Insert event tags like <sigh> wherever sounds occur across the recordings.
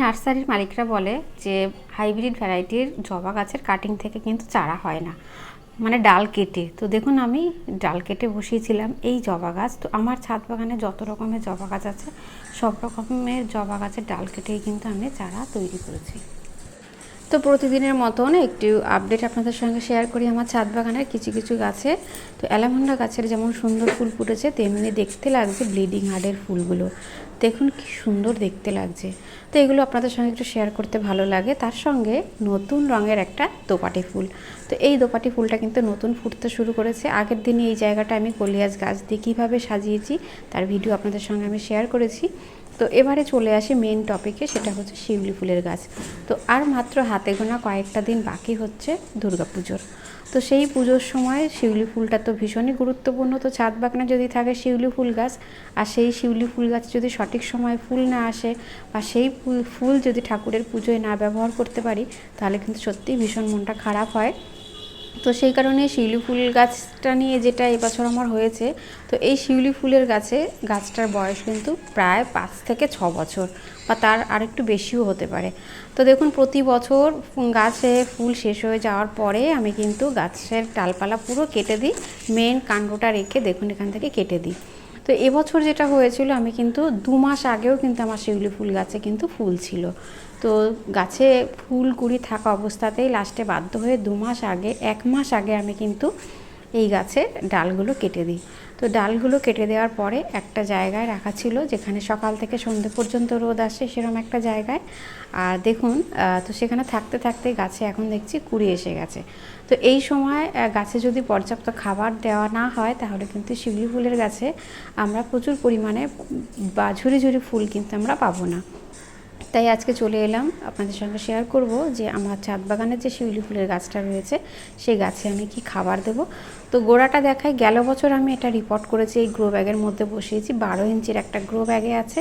নার্সারির মালিকরা বলে যে হাইব্রিড ভ্যারাইটির জবা গাছের কাটিং থেকে কিন্তু চারা হয় না। মানে ডাল কেটে। তো দেখুন আমি ডাল কেটে বসিয়েছিলাম এই জবা গাছ। তো আমার ছাদ বাগানে যত রকমের জবা গাছ আছে, সব রকমের জবা গাছের ডাল কেটেই কিন্তু আমি চারা তৈরি করেছি। তো প্রতিদিনের মতন একটু আপডেট আপনাদের সঙ্গে শেয়ার করি। আমার ছাদ বাগানের কিছু কিছু গাছে। তো অ্যালামন্ডা গাছের যেমন সুন্দর ফুল ফুটেছে, তেমনি দেখতে লাগছে ব্লিডিং হার্টের ফুলগুলো। দেখুন কি সুন্দর দেখতে লাগছে। তো এগুলো আপনাদের সঙ্গে একটু শেয়ার করতে ভালো লাগে। তার সঙ্গে নতুন রঙের একটা দোপাটি ফুল। তো এই দোপাটি ফুলটা কিন্তু নতুন ফুটতে শুরু করেছে। আগের দিনে এই জায়গাটা আমি কলিয়াজ গাছ দিয়ে কীভাবে সাজিয়েছি, তার ভিডিও আপনাদের সঙ্গে আমি শেয়ার করেছি। তো এবারে চলে আসি মেন টপিকে সেটা হচ্ছে শিউলি ফুলের গাছ। তো আর মাত্র হাতে গোনা কয়েকটা দিন বাকি হচ্ছে দুর্গাপুজোর তো সেই পুজোর সময় শিউলি ফুলটা তো ভীষণই গুরুত্বপূর্ণ। তো ছাদ বাগানে যদি থাকে শিউলি ফুল গাছ, আর সেই শিউলি ফুল গাছ যদি সঠিক সময় ফুল না আসে, বা সেই ফুল ফুল যদি ঠাকুরের পুজোয় না ব্যবহার করতে পারি, তাহলে কিন্তু সত্যিই ভীষণ মনটা খারাপ হয়। তো সেই কারণে শিউলি ফুল গাছটা নিয়ে যেটা এবছর আমার হয়েছে, তো এই শিউলি ফুলের গাছে গাছটার বয়স কিন্তু প্রায় পাঁচ থেকে ছ বছর বা তার আরেকটু বেশিও হতে পারে। তো দেখুন, প্রতি বছর গাছে ফুল শেষ হয়ে যাওয়ার পরে আমি কিন্তু গাছের ডালপালা পুরো কেটে দিই মেন কাণ্ডটা রেখে দেখুন এখান থেকে কেটে দিই। তো এবছর যেটা হয়েছিল, আমি কিন্তু দু মাস আগেও কিন্তু আমার শিউলি ফুল গাছে কিন্তু ফুল ছিল। তো গাছে ফুল কুড়ি থাকা অবস্থাতেই লাস্টে বাধ্য হয়ে দু মাস আগে, এক মাস আগে আমি কিন্তু এই গাছের ডালগুলো কেটে দিই। তো ডালগুলো কেটে দেওয়ার পরে একটা জায়গায় রাখা ছিল, যেখানে সকাল থেকে সন্ধে পর্যন্ত রোদ আসে সেরকম একটা জায়গায়। আর দেখুন তো সেখানে থাকতে থাকতে গাছে এখন দেখছি কুড়ি এসে গেছে। তো এই সময় গাছে যদি পর্যাপ্ত খাবার দেওয়া না হয়, তাহলে কিন্তু শিউলি ফুলের গাছে আমরা প্রচুর পরিমাণে বা ঝুরি ঝুরি ফুল কিন্তু আমরা পাবো না। তাই আজকে চলে এলাম আপনাদের সঙ্গে শেয়ার করব যে আমার ছাদ বাগানের যে শিউলি ফুলের গাছটা রয়েছে, সেই গাছে আমি কি খাবার দেব। তো গোড়াটা দেখায় গেল বছর আমি এটা রিপোর্ট করেছি, এই গ্রো ব্যাগের মধ্যে বসিয়েছি, বারো ইঞ্চির একটা গ্রো ব্যাগে আছে।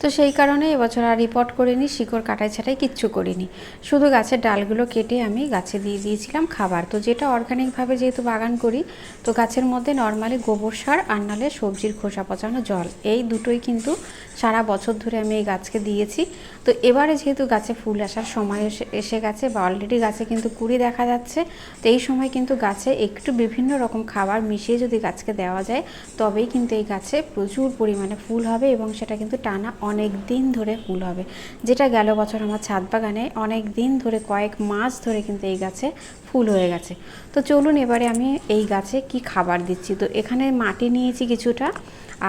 তো সেই কারণে এবছর আর রিপোর্ট করিনি, শিকড় কাটাই ছাটাই কিচ্ছু করিনি। শুধু গাছের ডালগুলো কেটে আমি গাছে দিয়ে দিয়েছিলাম খাবার। তো যেটা অর্গানিকভাবে যেহেতু বাগান করি, তো গাছের মধ্যে নর্মালি গোবর সার আর নালে সবজির খোসা পচানো জল, এই দুটোই কিন্তু সারা বছর ধরে আমি এই গাছকে দিয়েছি। তো এবারে যেহেতু গাছে ফুল আসার সময় এসে গেছে বা অলরেডি গাছে কিন্তু কুড়ি দেখা যাচ্ছে, তো এই সময় কিন্তু গাছে একটু বিভিন্ন রকম খাবার মিশিয়ে যদি গাছকে দেওয়া যায়, তবেই কিন্তু এই গাছে প্রচুর পরিমাণে ফুল হবে এবং সেটা কিন্তু টানা অনেক দিন ধরে ফুল হবে। যেটা গেল বছর আমার ছাদ বাগানে অনেক দিন ধরে কয়েক মাস ধরে কিন্তু এই গাছে ফুল হয়ে গেছে। তো চলুন এবারে আমি এই গাছে কি খাবার দিচ্ছি। তো এখানে মাটি নিয়েছি কিছুটা,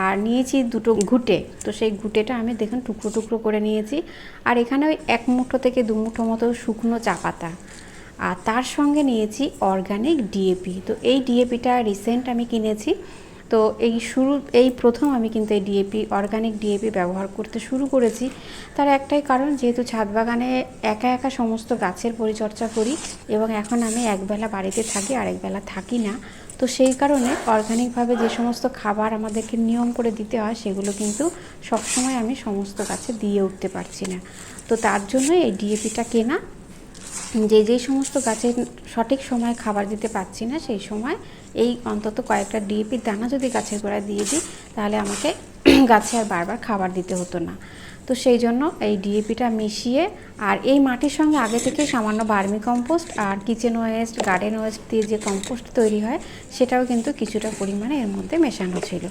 আর নিয়েছি দুটো ঘুটে। তো সেই ঘুটেটা আমি দেখুন টুকরো টুকরো করে নিয়েছি। আর এখানে ওই এক মুঠো থেকে দু মুঠো মতো শুকনো চা পাতা। আর তার সঙ্গে নিয়েছি অর্গানিক ডিএপি। তো এই ডিএপিটা রিসেন্ট আমি কিনেছি। তো এই শুরু, এই প্রথম আমি কিন্তু এই ডিএপি অর্গানিক ডিএপি ব্যবহার করতে শুরু করেছি। তার একটাই কারণ, যেহেতু ছাদ বাগানে একা একা সমস্ত গাছের পরিচর্যা করি এবং এখন আমি একবেলা বাড়িতে থাকি আর একবেলা থাকি না, তো সেই কারণে অর্গানিকভাবে যে সমস্ত খাবার আমাদেরকে নিয়ম করে দিতে হয়, সেগুলো কিন্তু সবসময় আমি সমস্ত গাছে দিয়ে উঠতে পারছি না। তো তার জন্য এই ডিএপিটা কেনা। যে যেই সমস্ত গাছের সঠিক সময় খাবার দিতে পারছি না, সেই সময় এই অন্তত কয়েকটা ডিএপির দানা যদি গাছের গোড়ায় দিয়ে দিই, তাহলে আমাকে <clears throat> গাছে আর বারবার খাবার দিতে হতো না। তো সেই জন্য এই ডিএপিটা মিশিয়ে আর এই মাটির সঙ্গে আগে থেকে সামান্য বার্মি কম্পোস্ট আর কিচেন ওয়েস্ট, গার্ডেন ওয়েস্ট দিয়ে যে কম্পোস্ট তৈরি হয়, সেটাও কিন্তু কিছুটা পরিমাণে এর মধ্যে মেশানো ছিল।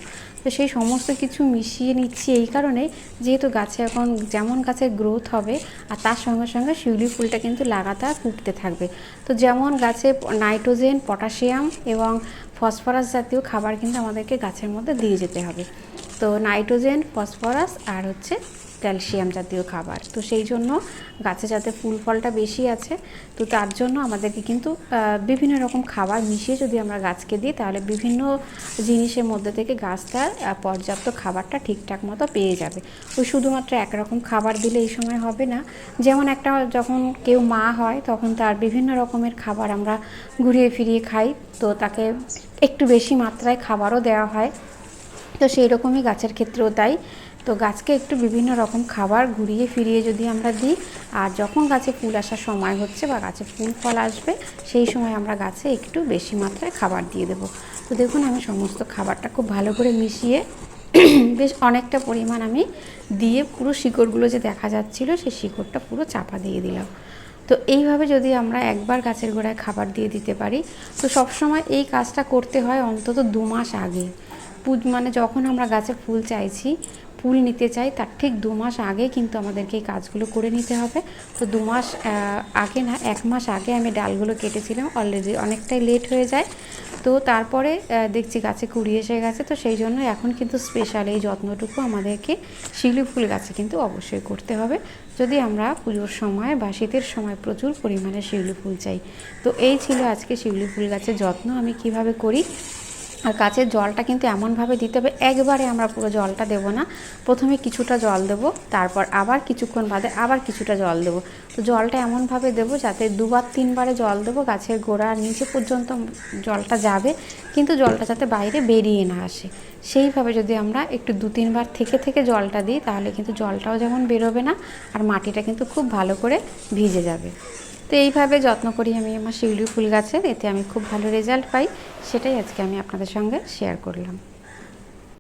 তো সেই সমস্ত কিছু মিশিয়ে নিচ্ছি এই কারণেই, যেহেতু গাছে এখন যেমন গাছের গ্রোথ হবে, আর তার সঙ্গে সঙ্গে শিউলি ফুলটা কিন্তু লাগাতার ফুটতে থাকবে। তো যেমন গাছে নাইট্রোজেন পটাশিয়াম এবং ফসফরাস জাতীয় খাবার কিন্তু আমাদেরকে গাছের মধ্যে দিয়ে যেতে হবে। তো নাইট্রোজেন, ফসফরাস আর হচ্ছে ক্যালসিয়াম জাতীয় খাবার। তো সেই জন্য গাছে যাতে ফুল ফলটা বেশি আছে, তো তার জন্য আমাদেরকে কিন্তু বিভিন্ন রকম খাবার মিশিয়ে যদি আমরা গাছকে দিই, তাহলে বিভিন্ন জিনিসের মধ্যে থেকে গাছটা পর্যাপ্ত খাবারটা ঠিকঠাক মতো পেয়ে যাবে। ওই শুধুমাত্র একরকম খাবার দিলে এই সময় হবে না। যেমন একটা যখন কেউ মা হয়, তখন তার বিভিন্ন রকমের খাবার আমরা ঘুরিয়ে ফিরিয়ে খাই, তো তাকে একটু বেশি মাত্রায় খাবারও দেওয়া হয়। তো সেই রকমই গাছের ক্ষেত্রেও তাই। তো গাছকে একটু বিভিন্ন রকম খাবার ঘুরিয়ে ফিরিয়ে যদি আমরা দিই, আর যখন গাছে ফুল আসার সময় হচ্ছে বা গাছে ফুল ফল আসবে, সেই সময় আমরা গাছে একটু বেশি মাত্রায় খাবার দিয়ে দেবো। তো দেখুন আমি সমস্ত খাবারটা খুব ভালো করে মিশিয়ে <clears throat> বেশ অনেকটা পরিমাণ আমি দিয়ে পুরো শিকড়গুলো যে দেখা যাচ্ছিল, সেই শিকড়টা পুরো চাপা দিয়ে দিলাম। তো এইভাবে যদি আমরা একবার গাছের গোড়ায় খাবার দিয়ে দিতে পারি, তো সবসময় এই কাজটা করতে হয় অন্তত দু মাস আগে। মানে যখন আমরা গাছে ফুল চাইছি ফুল নিতে চাই, তার ঠিক দু মাস আগে কিন্তু আমাদেরকে এই কাজগুলো করে নিতে হবে। তো দু মাস আগে না, এক মাস আগে আমি ডালগুলো কেটেছিলাম অলরেডি অনেকটাই লেট হয়ে যায়। তো তারপরে দেখছি গাছে কুড়ি এসে গেছে, তো সেই জন্য এখন কিন্তু স্পেশাল এই যত্নটুকু আমাদেরকে শিউলি ফুল গাছে কিন্তু অবশ্যই করতে হবে। যদি আমরা পুজোর সময় বা শীতের সময় প্রচুর পরিমাণে শিউলি ফুল চাই। তো এই ছিল আজকে শিউলি ফুল গাছের যত্ন, আমি কীভাবে করি আর গাছের জলটা কিন্তু এমনভাবে দিতে হবে, একবারে আমরা পুরো জলটা দেবো না। প্রথমে কিছুটা জল দেবো, তারপর আবার কিছুক্ষণ বাদে আবার কিছুটা জল দেবো। তো জলটা এমনভাবে দেবো যাতে দুবার তিনবারে জল দেবো, গাছের গোড়ার নিচে পর্যন্ত জলটা যাবে, কিন্তু জলটা যাতে বাইরে বেরিয়ে না আসে। সেইভাবে যদি আমরা একটু দু তিনবার থেকে থেকে জলটা দিই, তাহলে কিন্তু জলটাও যেমন বেরোবে না, আর মাটিটা কিন্তু খুব ভালো করে ভিজে যাবে। তো এইভাবে যত্ন করি আমি আমার শিউলি ফুল গাছের, এতে আমি খুব ভালো রেজাল্ট পাই। সেটাই আজকে আমি আপনাদের সঙ্গে শেয়ার করলাম।